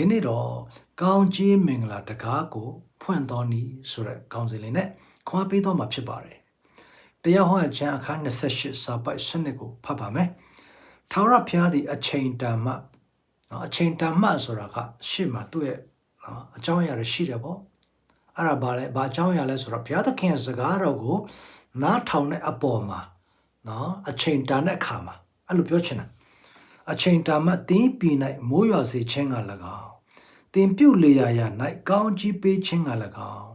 ဒီနေ့တော့ကောင်းကြီးမင်္ဂလာတကားကို ဖွင့်တော်နီဆိုတဲ့ကောင်းစီလေးနဲ့ခွာပေးတော့မှာဖြစ်ပါတယ်တရားဟောအကျမ်းအခန်း28စာပိုက်စနစ်ကိုဖတ်ပါမယ်ထာဝရဘုရားသည်အချိန်တန်မှနော်အချိန်တန်မှဆိုတာကရှေ့မှာသူ့ရဲ့နော်အကြောင်းအရာတွေရှိတယ်ပေါ့အဲ့ဒါဘာလဲဘာအကြောင်းအရာလဲဆိုတော့ဘုရားသခင်ရဲ့စကားတော်ကိုနားထောင်တဲ့အပေါ်မှာနော်အချိန်တန်တဲ့အခါမှာအဲ့လိုပြောချင်တာ အချိန်တာမှတင်းပြည်၌မိုးရွာစေခြင်းက၎င်းတင်ပြုတ်လေရာရာ၌ကောင်းကြီးပေးခြင်းက၎င်း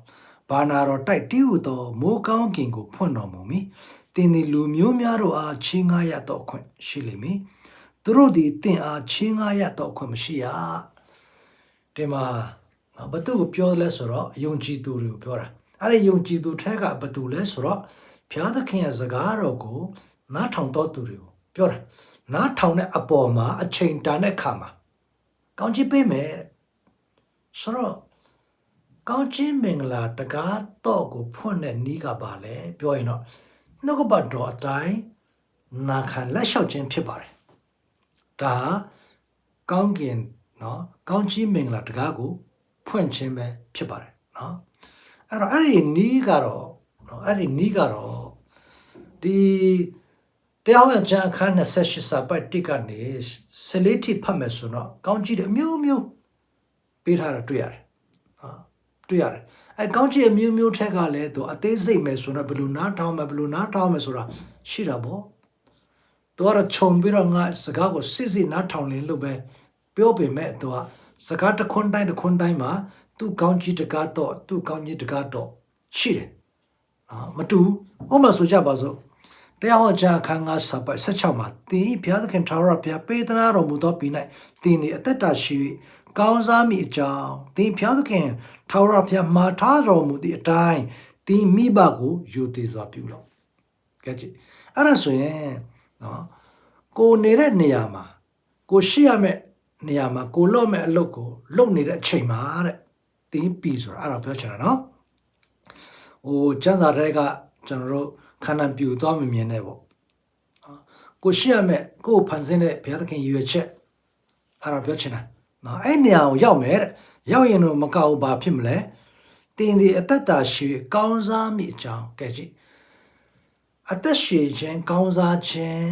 ဘာနာတော်တိုက်တီးဟုသောမိုးကောင်းကင်ကိုဖွင့်တော်မူမည်တင်ဒီလူမျိုးများတို့အားချင်းငါရတော့ခွင့်ရှိလိမ့်မည်သူတို့သည်တင်အားချင်းငါရတော့ခွင့်မရှိရဒီမှာနော်ဘသူကိုပြောလဲဆိုတော့ယုံကြည်သူတွေကိုပြောတာအဲ့ဒီယုံကြည်သူထက်ကဘသူလဲဆိုတော့ဘုရားသခင်ရဲ့စကားတော်ကိုနားထောင်တော်သူတွေကို ပြောတာနားထောင်တဲ့အပေါ်မှာအချိန်တန်တဲ့အခါမှာကောင်းချီးပေးမယ်ဆိုတော့ကောင်းချီးမင်္ဂလာတကားတော့ကိုဖွင့်တဲ့နီးကပါလေပြောရင်တော့နှုတ်ကပတ်တော်အတိုင်းနာခံလက်လျှောက်ခြင်းဖြစ်ပါတယ်ဒါကောင်းကင်နော်ကောင်းချီးမင်္ဂလာတကားကိုဖွင့်ခြင်းပဲဖြစ်ပါတယ်နော်အဲ့တော့အဲ့ဒီနီးကတော့နော်အဲ့ဒီနီးကတော့ဒီ တရားဝင်ကျမ်းအခန်း28စာပတ်တိကနေဆလေးထိဖတ်မယ်ဆိုတော့ကောင်းကြီးတဲ့အမျိုးမျိုးပေးထားတာတွေ့ရတယ်။ဟာတွေ့ရတယ်။အဲကောင်းကြီးအမျိုးမျိုးထက်ကလည်းသူအသေးစိတ်မယ်ဆိုတော့ဘယ်လိုနားထောင်မယ်ဘယ်လိုနားထောင်မယ်ဆိုတာရှိတာပေါ့။သူကတော့ခြုံပြီးတော့ငါစကားကိုစစ်စစ်နားထောင်လင်းလို့ပဲပြောပေမဲ့သူကစကားတစ်ခွန်းတိုင်းတစ်ခွန်းတိုင်းမှာသူ့ကောင်းကြီးတကားတော့သူ့ကောင်းကြီးတကားတော့ရှိတယ်။အာမတူဥပမာဆိုကြပါစို့ တရားဟောကြားအခန်းငါစာပိုက်16မှာတင်ဤဘုရားသခင်ထာဝရဘုရားပေးသနာတော်မူသောပြည်၌တင်ဤအသက်တာရှိ၍ကောင်းစားမိအကြောင်းတင်ဘုရားသခင်ထာဝရဘုရားမှာထားတော်မူသည့်အတိုင်းတင်မိဘကိုယူတည်စွာပြုလို့ကဲကြည့်အဲ့ဒါဆိုရင်နော်ကိုနေတဲ့နေရာမှာကိုရှိရမယ့်နေရာမှာကိုလော့မဲ့အလုပ်ကိုလုပ်နေတဲ့အချိန်မှာတဲ့တင်ပြီဆိုတာအဲ့ဒါပြောချင်တာနော်ဟိုကျန်းစာတွေကကျွန်တော်တို့ ခန္ဓာပြူသွားမမြင်နဲ့ပေါ့နော်ကိုရှိရမဲ့ကိုယ်ဖန်ဆင်းတဲ့ဘုရားသခင်ရည်ရွယ်ချက်အဲ့ဒါပြောချင်တာနော်အဲ့နေရာကိုရောက်မယ်တဲ့ရောက်ရင်တော့မကောက်ဘူးဘာဖြစ်မလဲတင်းဒီအသက်တာရှိကောင်းစားမိအကြောင်းကဲကြည့်အသက်ရှိခြင်းကောင်းစားခြင်း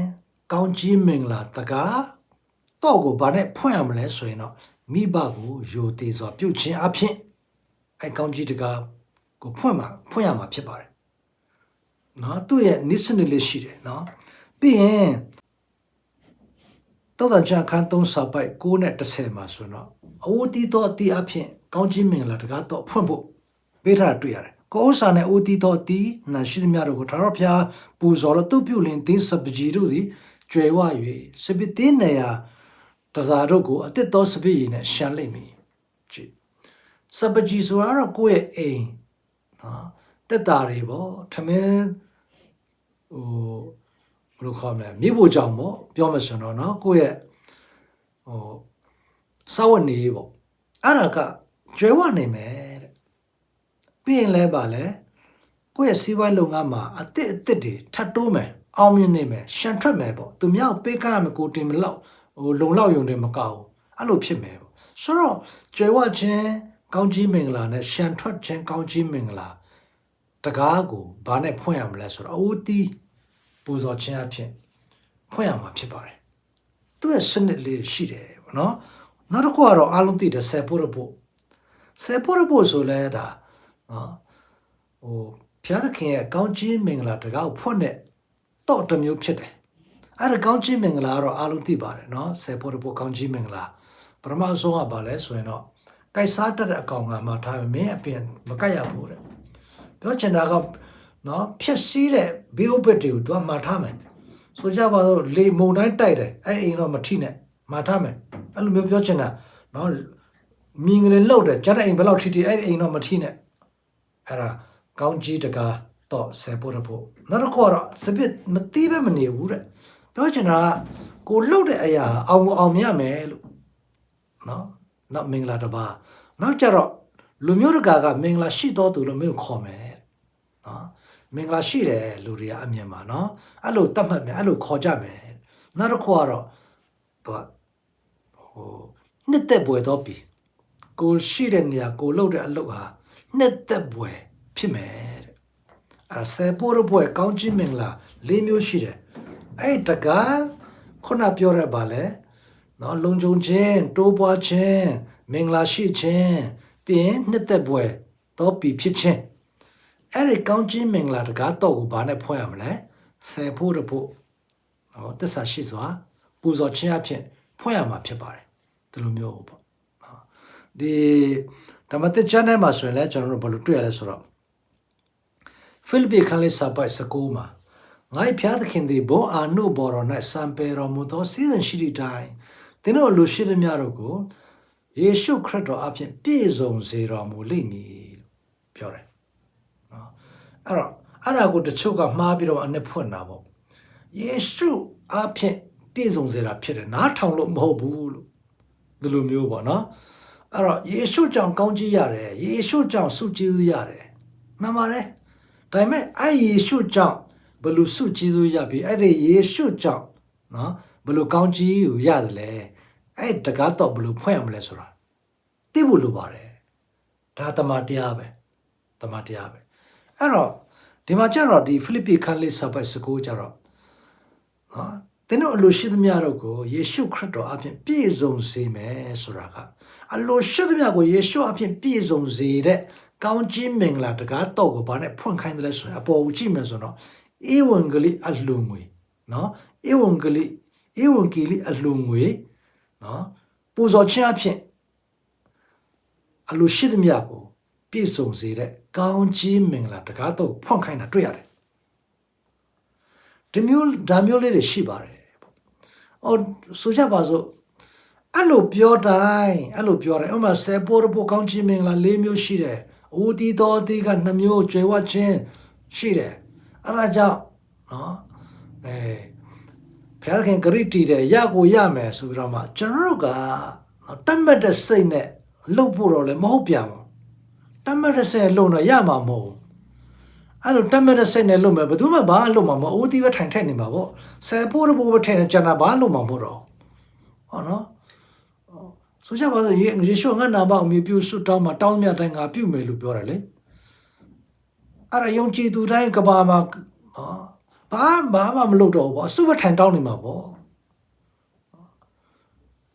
ကောင်းကြီးမင်္ဂလာတကားတော့ကိုဘာနဲ့ဖွင့်ရမလဲဆိုရင်တော့မိဘကိုယိုသေးစွာပြုတ်ခြင်းအဖြစ်အဲ့ကောင်းကြီးတကားကိုဖွင့်မှာဖွင့်ရမှာဖြစ်ပါတယ် နော်သူ့ရဲ့နိစ္စနလေးရှိတယ်နော်ပြီးရင်တောတန်ချန်ခန်းသုံးစာပိုက်6နဲ့10မှာဆိုတော့အိုတီတော်အတီအဖြစ်ကောင်းကြီးမင်္ဂလာတကားတော့ဖွင့်ဖို့ပေးထားတာတွေ့ရတယ်ကိုဥစ္စာနဲ့အိုတီတော်အတီနာရှိသမျှတို့ကိုထာဝရဘုရားပူဇော်လို့သူ့ပြုလင်တင်းစပကြီးတို့သည်ကျွယ်ဝ၍စပစ်တင်းနေရာတစားတို့ကိုအတစ်တော်စပစ်ရည်နဲ့ရှမ်းလိုက်မိကြည့်စပကြီးဆိုတော့ကိုယ့်ရဲ့အိမ်နော် တက်တာတွေပေါ့ထမင်းဟိုဘယ်လိုခေါ်မလဲမိဖို့ကြောင့်ပေါ့ပြောမှဆိုတော့နော်ကိုယ့်ရဲ့ဟိုစာဝတ်နေပေါ့အဲ့ဒါကကျွဲဝနေမယ်တဲ့ပြီးရင်လဲပါလဲကိုယ့်ရဲ့စီးပွားလုပ်ငန်းမှာအစ်စ်အစ်စ်တွေထပ်တိုးမယ်အောင်မြင်နေမယ်ရှန်ထွက်မယ်ပေါ့သူမြောက်ပေးကရမယ်ကိုတင်မလောက်ဟိုလုံလောက်ယုံတယ်မကောက်ဘူးအဲ့လိုဖြစ်မယ်ပေါ့ဆိုတော့ကျွဲဝခြင်းကောင်းကြီးမင်္ဂလာနဲ့ရှန်ထွက်ခြင်းကောင်းကြီးမင်္ဂလာ တကားကိုဘာနဲ့ဖွင့်ရမလဲဆိုတော့အိုးတီးပူဇော်ခြင်းအဖြစ်ဖွင့်ရမှာဖြစ်ပါတယ်သူ့ရဲ့စနစ်လေးရှိတယ်ဗောနော်နောက်တစ်ခုကတော့အားလုံးသိတယ်ဆယ်ဖို့ရဖို့ဆယ်ဖို့ရဖို့ဆိုလဲဒါနော်ဟိုဖျားသခင်ရဲ့ကောင်းချီးမင်္ဂလာတကားကိုဖွင့်တဲ့တော့တစ်မျိုးဖြစ်တယ်အဲ့ဒါကောင်းချီးမင်္ဂလာကတော့အားလုံးသိပါတယ်နော်ဆယ်ဖို့ရဖို့ကောင်းချီးမင်္ဂလာပထမဆုံးကဘာလဲဆိုရင်တော့ကိုက်စားတတ်တဲ့အကောင်ကမှထားမယ်မင်းအပြင်မကိုက်ရဘူးတဲ့ ပြောချင်တာကနော်ဖြက်စီးတဲ့ဘေးဥပဒေကိုသူကမှာထားမယ်ဆိုကြပါတော့လေမုန်တိုင်းတိုက်တယ်အဲ့အိမ်တော့မထိနဲ့မှာထားမယ်အဲ့လိုမျိုးပြောချင်တာနော်မြင်ကလေးလှုပ်တယ်ကြားတဲ့အိမ်ဘယ်လောက်ထိထိအဲ့ဒီအိမ်တော့မထိနဲ့အဲ့ဒါကောင်းကြီးတကားတော့ဆယ်ဖို့ရဖို့နောက်တစ်ခုကတော့စပစ်မတီးပဲမနေဘူးတဲ့ပြောချင်တာကကိုလှုပ်တဲ့အရာအောင်ကိုအောင်မြတ်မယ်လို့နော်နောက်မင်္ဂလာတစ်ပါးနောက်ကြတော့လူမျိုးတကာကမင်္ဂလာရှိတော်သူလို့မင်းကိုခေါ်မယ် နော်မင်္ဂလာရှိတယ်လူတွေကအမြင်ပါနော်အဲ့လိုတတ်မှတ်မယ်အဲ့လိုခေါ်ကြမယ်နောက်တစ်ခုကတော့သူကဟိုနှစ်သက်ပွေတော့ပြီကိုရှိတဲ့နေရာကိုလုပ်တဲ့အလုပ်ဟာနှစ်သက်ပွယ်ဖြစ်မယ်တဲ့အဲဆယ်ပိုးရပွဲကောင်းချင်းမင်္ဂလာ၄မျိုးရှိတယ်အဲ့တကားခုနပြောရပါလေနော်လုံခြုံခြင်းတိုးပွားခြင်းမင်္ဂလာရှိခြင်းပြီးရင်နှစ်သက်ပွယ်တော့ပြီဖြစ်ခြင်း အဲ့ဒီကောင်းချင်းမင်္ဂလာတကားတော့ကိုဘာနဲ့ဖွင့်ရမလဲဆယ်ဖို့တဖို့ဟောတစ္ဆာရှိစွာပူဇော်ခြင်းအဖြစ်ဖွင့်ရမှာဖြစ်ပါတယ်ဒီလိုမျိုးပေါ့နော်ဒီဓမ္မတိကျမ်းထဲမှာဆိုရင်လည်းကျွန်တော်တို့ဘယ်လိုတွေ့ရလဲဆိုတော့ဖိလိပ္ပိခန်းလေးစာပိုက်စကူမှာငါ့ဖျားသခင်သည်ဘုံအာနုဘော်တော်၌စံပေတော်မူသောစီးစဉ်ရှိသည့်တိုင်သင်တို့လူရှိသမျှတို့ကိုယေရှုခရစ်တော်အဖင်ပြည့်စုံစေတော်မူလိမ့်မည်လို့ပြောတယ်နော် အဲ့တော့အဲ့ဒါကိုတချို့ကမှားပြီးတော့အနှစ်ဖွင့်တာပေါ့ယေရှုအဖင်ပြည့်စုံစေတာဖြစ်တယ်နားထောင်လို့မဟုတ်ဘူးလို့ဒီလိုမျိုးပေါ့နော်အဲ့တော့ယေရှုကြောင့်ကောင်းကြီးရတယ်ယေရှုကြောင့်ဆုကျေးဇူးရတယ်မှန်ပါတယ်ဒါပေမဲ့အဲ့ယေရှုကြောင့်ဘယ်လိုဆုကျေးဇူးရပြီအဲ့ဒီယေရှုကြောင့်နော်ဘယ်လိုကောင်းကြီးကိုရတယ်လဲအဲ့တကားတော့ဘယ်လိုဖွင့်ရမလဲဆိုတာသိဖို့လိုပါတယ်ဒါတမန်တရားပဲတမန်တရားပဲ အဲ့တော့ဒီမှာကျတော့ဒီဖိလိပ္ပိခန်းလေးစာပိုက်စကိုးကျတော့နော်သင်တို့အလိုရှိသမျှတို့ကိုယေရှုခရစ်တော်အပြင်ပြည့်စုံစေမယ်ဆိုတာကအလိုရှိသမျှကိုယေရှုအပြင်ပြည့်စုံစေတဲ့ကောင်းခြင်းမင်္ဂလာတကားတော့ကိုဘာနဲ့ဖွင့်ခိုင်းတယ်လဲဆိုရင်အပေါ်ကိုကြည့်မယ်ဆိုတော့ဧဝံဂေလိအလှူငွေနော်ဧဝံဂေလိဧဝံဂေလိအလှူငွေနော်ပူဇော်ခြင်းအဖြစ်အလိုရှိသမျှကို ပြည့်စုံစေတဲ့ကောင်းခြင်းမင်္ဂလာတကားတော့ဖွင့်ခိုင်းတာတွေ့ရတယ်ဒီမျိုးဒါမျိုးလေးတွေရှိပါတယ်ပေါ့။အော်ဆိုကြပါစို့အဲ့လိုပြောတိုင်းအဲ့လိုပြောတယ်ဥပမာဆေပိုးရပိုကောင်းချင်းမင်္ဂလာ၄မျိုးရှိတယ်။ဦးတီတော်တီက2မျိုးကျွေဝချင်းရှိတယ်။အဲ့ဒါကြောင့်နော်အဲဖခင်ဂရိတီတယ်ရကိုရမယ်ဆိုပြီးတော့မှကျွန်တော်တို့ကတတ်မှတ်တဲ့စိတ်နဲ့လှုပ်ဖို့တော့လည်းမဟုတ်ပြန်ဘူး။ တတ်မှတ်တဲ့စိတ်နဲ့လှုပ်တော့ရမှာမဟုတ်ဘူး။အဲ့လိုတတ်မဲ့တဲ့စိတ်နဲ့လုပ်မယ်ဘယ်သူမှဘာလုပ်မှာမဟုတ်အိုးတီးပဲထိုင်ထိုက်နေမှာပေါ့ဆယ်ဖို့တဖို့ပဲထိုင်နေကြတာဘာလုပ်မှာမဟုတ်တော့ဟောနော်ဆိုကြပါစို့ယေယေရှုငါနာမအမိပြုဆုတောင်းမှာတောင်းမြတ်တိုင်းငါပြုမယ်လို့ပြောတယ်လေအဲ့ဒါယုံကြည်သူတိုင်းကဘာမှာနော်ဘာဘာမှမလုပ်တော့ဘူးပေါ့အစုပဲထိုင်တောင်းနေမှာပေါ့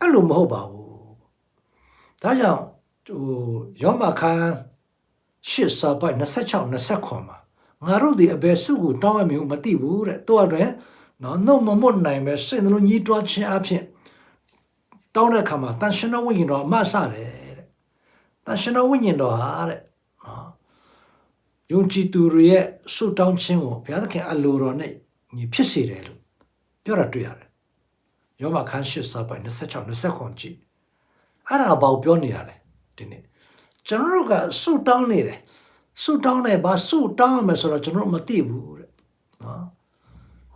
အဲ့လိုမဟုတ်ပါဘူးဒါကြောင့်ဟိုယောမခန်း ရှစ်စာပိုက်26 29မှာငါတို့ဒီအဘယ်စုကိုတောင်းရမည်မသိဘူးတဲ့တို့အတွက်နော်နှုတ်မမွတ်နိုင်ပဲစိတ်နှလုံးညှိတွားခြင်းအဖြစ်တောင်းတဲ့အခါမှာတန်ရှင်တော်ဝိညာဉ်တော်အမဆတယ်တဲ့တန်ရှင်တော်ဝိညာဉ်တော်ဟာတဲ့နော်ယုံကြည်သူတွေရဲ့ဆုတောင်းခြင်းကိုဘုရားသခင်အလိုတော်နဲ့ညီဖြစ်စေတယ်လို့ပြောတာတွေ့ရတယ်ယောမခန်းရှစ်စာပိုင်26 29ကြည့်အဲ့ဒါဘာကိုပြောနေရလဲဒီနေ့ ကျွန်တော်တို့ကဆုတောင်းနေတယ်ဆုတောင်းတယ်ဘာဆုတောင်းရမယ်ဆိုတော့ကျွန်တော်မသိဘူးတဲ့နော်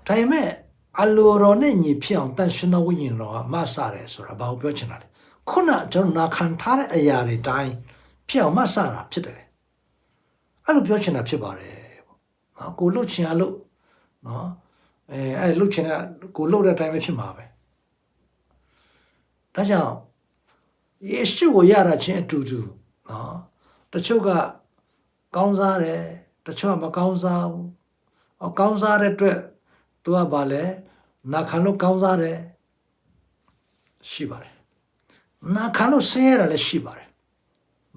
ဒါပေမဲ့အလိုတော်နဲ့ညီဖြစ်အောင်တန်ရှင်တော်ဝိညာဉ်တော်ကမဆတယ်ဆိုတာဘာကိုပြောချင်တာလဲခုနကျွန်တော်နာခံထားတဲ့အရာတွေတိုင်းဖြစ်အောင်မဆတာဖြစ်တယ်အဲ့လိုပြောချင်တာဖြစ်ပါတယ်ပေါ့နော်ကိုလှုပ်ချင်အလုပ်နော်အဲအဲ့လှုပ်ချင်တဲ့ကိုလှုပ်တဲ့အတိုင်းပဲဖြစ်မှာပဲဒါကြောင့်ယေရှုကိုရတာချင်းအတူတူ နော်တချို့ကကောင်းစားတယ်တချို့ကမကောင်းစားဘူးအကောင်းစားတဲ့အတွက်သူကဘာလဲနာခံလို့ကောင်းစားတယ်ရှိပါတယ်နာခံလို့ဆင်းရဲတာလည်းရှိပါတယ်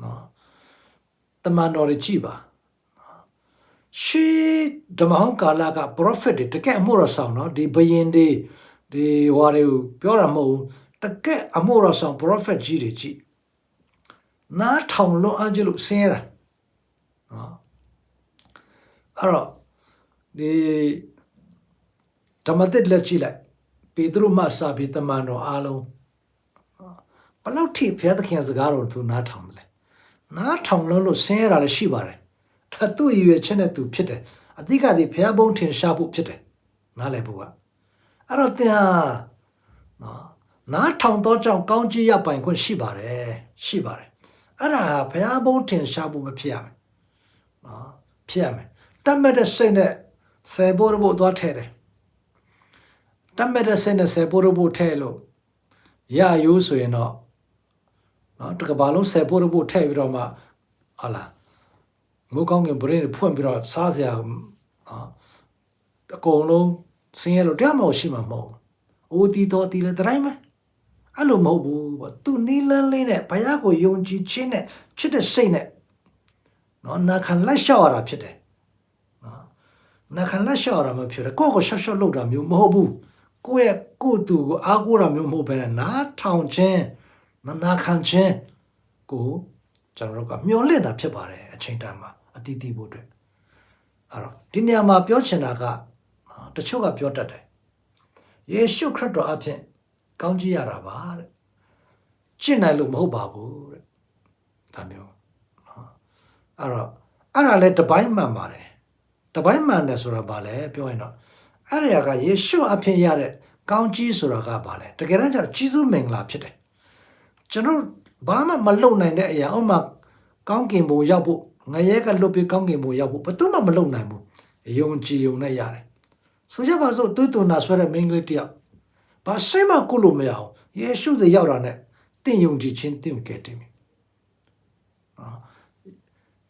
နော်တမန်တော်တွေကြည့်ပါရှေးဓမ္မဟောင်းကာလက prophet တွေတကယ်အမှုရဆောင်နော်ဒီဘယင်တွေဒီဟွာတွေကိုပြောတာမဟုတ်ဘူးတကယ်အမှုရဆောင် prophet ကြီးတွေကြည့် နားထောင်လို့အကြလို့ဆင်းရဲတာနော်အဲ့တော့ဒီဓမ္မသစ်လက်ကြည့်လိုက်ပေတရုမစာပေတမန်တော်အားလုံးဘလောက်ထိဘုရားသခင်စကားတော်သူနားထောင်တယ်လဲနားထောင်လို့လို့ဆင်းရဲတာလည်းရှိပါတယ်ဒါသူ့ရည်ရွယ်ချက်နဲ့သူဖြစ်တယ်အတိကဒီဘုရားဘုံထင်ရှားဖို့ဖြစ်တယ်နားလည်ဖို့ကအဲ့တော့သင်ဟာနော်နားထောင်တော့ကြောင့်ကောင်းကြီးရပိုင်ခွင့်ရှိပါတယ်ရှိပါတယ် အဲ့ဒါဘုရားဘုံထင်ရှားဖို့မဖြစ်ရမယ်နော်ဖြစ်ရမယ်တတ်မဲ့တဲ့စိတ်နဲ့ဆယ်ဖို့ဖို့သွားထဲတယ်တတ်မဲ့တဲ့စိတ်နဲ့ဆယ်ဖို့ဖို့ထဲလို့ရရိုးဆိုရင်တော့နော်တကဘာလုံးဆယ်ဖို့တော့ဖို့ထည့်ပြီးတော့မှဟာလားမိုးကောင်းကင်ဗရင်ဖွင့်ပြီးတော့စားစရာနော်အကုန်လုံးဆင်းရဲလို့တရားမဟုတ်ရှိမှာမဟုတ်အိုတီတော်တီလည်းတိုင်းမယ် အဲ့လိုမဟုတ်ဘူးပေါ့သူနီးလန်းလေးနဲ့ဘုရားကိုယုံကြည်ခြင်းနဲ့ချစ်တဲ့စိတ်နဲ့နော်နာခံလက်လျှောက်ရတာဖြစ်တယ်နော်နာခံလက်လျှောက်ရတာမဖြစ်တယ်ကိုယ့်ကိုရှော့ရှော့လုပ်တာမျိုးမဟုတ်ဘူးကိုယ့်ရဲ့ကိုယ့်သူကိုအားကိုးတာမျိုးမဟုတ်ဘဲနဲ့နားထောင်ခြင်းနာနာခံခြင်းကိုကျွန်တော်တို့ကမျောလင့်တာဖြစ်ပါတယ်အချိန်တန်မှာအတီးတီးဖို့အတွက်အဲ့တော့ဒီနေရာမှာပြောချင်တာကနော်တချို့ကပြောတတ်တယ်ယေရှုခရစ်တော်အဖြစ် ကောင်းကြီးရတာပါတဲ့ကျင့်နိုင်လို့မဟုတ်ပါဘူးတဲ့ဒါမျိုးနော်အဲ့တော့အဲ့ဒါလည်းတပိုင်းမှန်ပါတယ်တပိုင်းမှန်တယ်ဆိုတာဘာလဲပြောရင်တော့အဲ့ဒီကယေရှုအဖြစ်ရတဲ့ကောင်းကြီးဆိုတာကဘာလဲတကယ်တမ်းကျတော့ကြီးစုမင်္ဂလာဖြစ်တယ်ကျွန်တော်ဘာမှမလုပ်နိုင်တဲ့အရာဥပမာကောင်းကင်ဘုံရောက်ဖို့ငရဲကလွတ်ပြီးကောင်းကင်ဘုံရောက်ဖို့ဘယ်သူမှမလုပ်နိုင်ဘူးယုံကြည်ယုံနဲ့ရတယ်ဆိုကြပါစို့သွေးသွန်နာဆွဲတဲ့မိန်းကလေးတယောက် ဘာစိတ်မှကုလို့မရအောင်ယေရှုသေရောက်တာနဲ့တင့်ယုံကြည်ခြင်းတင့်ကဲတင်ပြီအာ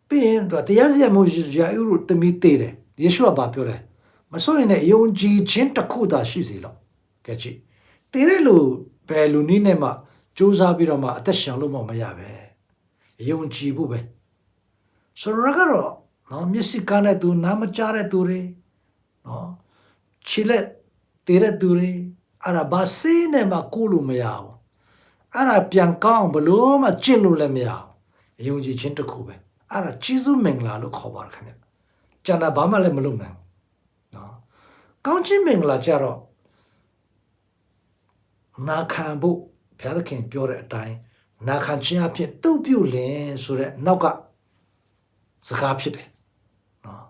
ပြီးရင်တော့တရားစီရင်မှုရာဥရုတမီသေးတယ်ယေရှုကဘာပြောလဲမစိုးရင်လည်းယုံကြည်ခြင်းတစ်ခုသာရှိစေလို့ကဲကြည့်တည်တဲ့လူဘယ်လူနည်းနဲ့မှစူးစမ်းပြီးတော့မှအသက်ရှင်လို့မမရပဲယုံကြည်ဖို့ပဲဆိုတော့ကတော့နော်မျက်စိကန်းတဲ့သူနားမကြားတဲ့သူတွေနော်ချီလက်တည်တဲ့သူတွေ အဲ့ဒါဘာစေးနဲ့မှကိုလို့မရဘူးအဲ့ဒါပြန်ကောင်းဘလို့မှကျင့်လို့လည်းမရဘူးယုံကြည်ခြင်းတစ်ခုပဲအဲ့ဒါကျေးဇူးမင်္ဂလာလို့ခေါ်ပါတယ်ခင်ဗျကျန်တာဘာမှလည်းမလုပ်နိုင်ဘူးနော်ကောင်းခြင်းမင်္ဂလာကြတော့နာခံဖို့ဘုရားသခင်ပြောတဲ့အတိုင်းနာခံခြင်းအဖြစ်တုတ်ပြုတ်လင်ဆိုတဲ့နောက်ကစကားဖြစ်တယ်နော်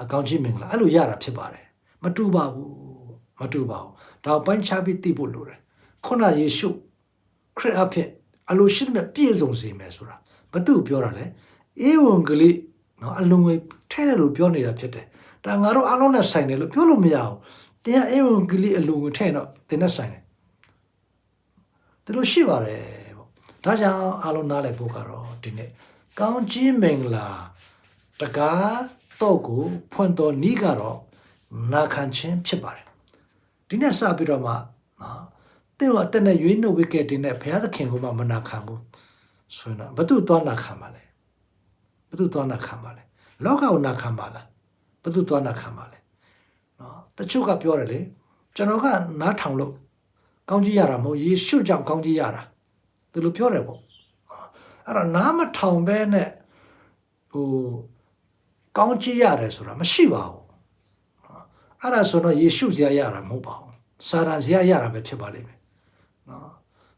အကောင်းချင်းမင်္ဂလာအဲ့လိုရတာဖြစ်ပါတယ်မတူပါဘူး မတူပါဘူးဒါကိုပိုင်းခြားပြီးသိဖို့လိုတယ်ခုနယေရှုခရစ်အဖြစ်အလိုရှိတဲ့ပြည့်စုံစေမယ်ဆိုတာဘာသူပြောတာလဲဧဝံဂေလိနော်အလုံးဝထဲတယ်လို့ပြောနေတာဖြစ်တယ်ဒါငါတို့အလုံးနဲ့ဆိုင်တယ်လို့ပြောလို့မရဘူးတရားဧဝံဂေလိအလုံးကိုထဲတော့တင်းနဲ့ဆိုင်တယ်သူတို့ရှိပါတယ်ပေါ့ဒါကြောင့်အလုံးနားလည်ဖို့ကတော့ဒီနေ့ကောင်းကြီးမင်္ဂလာတကားတော့ကိုဖွင့်တော်နီးကတော့နာခံခြင်းဖြစ်ပါတယ် ဒီနေ့စပြီးတော့မှနော်တဲ့တော့အတက်နဲ့ရွေးနှုတ်ဝိကဲတင်တဲ့ဘုရားသခင်ကမှမနာခံဘူးဆိုရင်တော့ဘသူသွားနာခံပါလဲဘသူသွားနာခံပါလဲလောကကိုနာခံပါလားဘသူသွားနာခံပါလဲနော်တချို့ကပြောတယ်လေကျွန်တော်ကနားထောင်လို့ကောင်းကြီးရတာမဟုတ်ယေရှုကြောင့်ကောင်းကြီးရတာသူလိုပြောတယ်ပေါ့အဲ့တော့နားမထောင်ပဲနဲ့ဟိုကောင်းကြီးရတယ်ဆိုတာမရှိပါဘူး အဲ့ဒါဆိုတော့ယေရှုဇာရတာမဟုတ်ပါဘူးစာရန်ဇာရတာပဲဖြစ်ပါလိမ့်မယ်နော်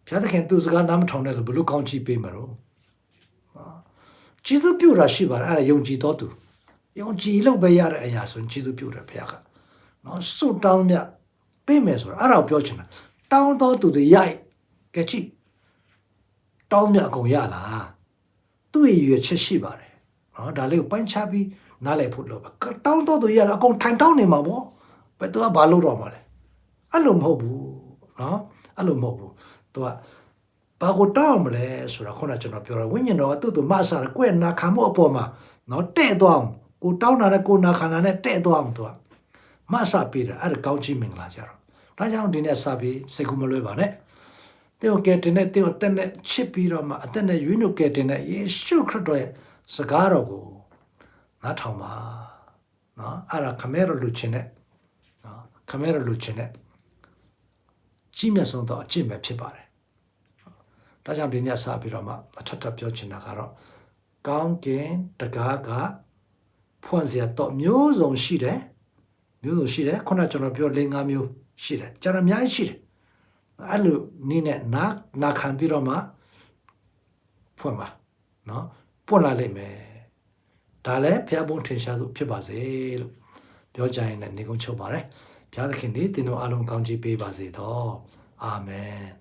ဘုရားသခင်သူစကားနားမထောင်တဲ့လို့ဘလို့ကောင်းချီးပေးမှာတော့နော်ဂျေဇုပြုတာရှိပါတယ်အဲ့ဒါယုံကြည်တော်သူယုံကြည်လို့ပဲရတဲ့အရာဆိုရင်ဂျေဇုပြုတယ်ဘုရားကနော်စွတ်တောင်းမြတ်ပေးမယ်ဆိုတာအဲ့ဒါကိုပြောချင်တာတောင်းတော်သူတွေရိုက်ကဲကြည့်တောင်းမြတ်အကုန်ရလားသူ့ရဲ့ရွယ်ချက်ရှိပါတယ်နော်ဒါလေးကိုပိုင်းခြားပြီး နားလည်ဖို့လိုပဲတောင်းတော်သူရအကုန်ထိုင်တောင်းနေမှာပေါ့ဘယ်သူကဘာလုပ်တော့မှာလဲအဲ့လိုမဟုတ်ဘူးနော်အဲ့လိုမဟုတ်ဘူးသူကဘာကိုတောင်းမလဲဆိုတာခုနကကျွန်တော်ပြောတာဝိညာဉ်တော်ကသူ့သူမဆာရကွဲ့နာခံမှုအပေါ်မှာနော်တဲ့သွားအောင်ကိုတောင်းတာနဲ့ကိုနာခံတာနဲ့တဲ့သွားအောင်သူကမဆာပေးတယ်အဲ့ဒါကောင်းချီးမင်္ဂလာကြတော့ဒါကြောင့်ဒီနေ့စပြီးစိတ်ကူးမလွဲပါနဲ့တဲ့ကဲတင်တဲ့တဲ့တက်နဲ့ချစ်ပြီးတော့မှအသက်နဲ့ရွေးနှုတ်ကဲတင်တဲ့ယေရှုခရစ်တော်ရဲ့စကားတော်ကို နားထောင်ပါနော်အဲ့ဒါခမဲတော်လူချင်းနဲ့နော်ခမဲတော်လူချင်းနဲ့ကြီးမြတ်ဆုံးသောအကျင့်ပဲဖြစ်ပါတယ်။ဒါကြောင့်ဒီနေ့စပြီးတော့မှအထက်ထပ်ပြောချင်တာကတော့ကောင်းကင်တကားကဖွင့်စရာတော့မျိုးစုံရှိတယ်။မျိုးစုံရှိတယ်ခုနကကျွန်တော်ပြော၄၅မျိုးရှိတယ်။ကျွန်တော်အများကြီးရှိတယ်။အဲ့လိုနည်းနဲ့နာနာခံပြီးတော့မှဖွင့်ပါနော်ပွင့်လာလိမ့်မယ်။ ဒါလည်းဖျားပုံထင်ရှားစုဖြစ်ပါစေလို့ပြောကြရင်လည်းနေကုန်းချုပ်ပါတယ်။ဘုရားသခင်ဒီတင်တို့အလုံးကောင်းချီးပေးပါစေတော့အာမင်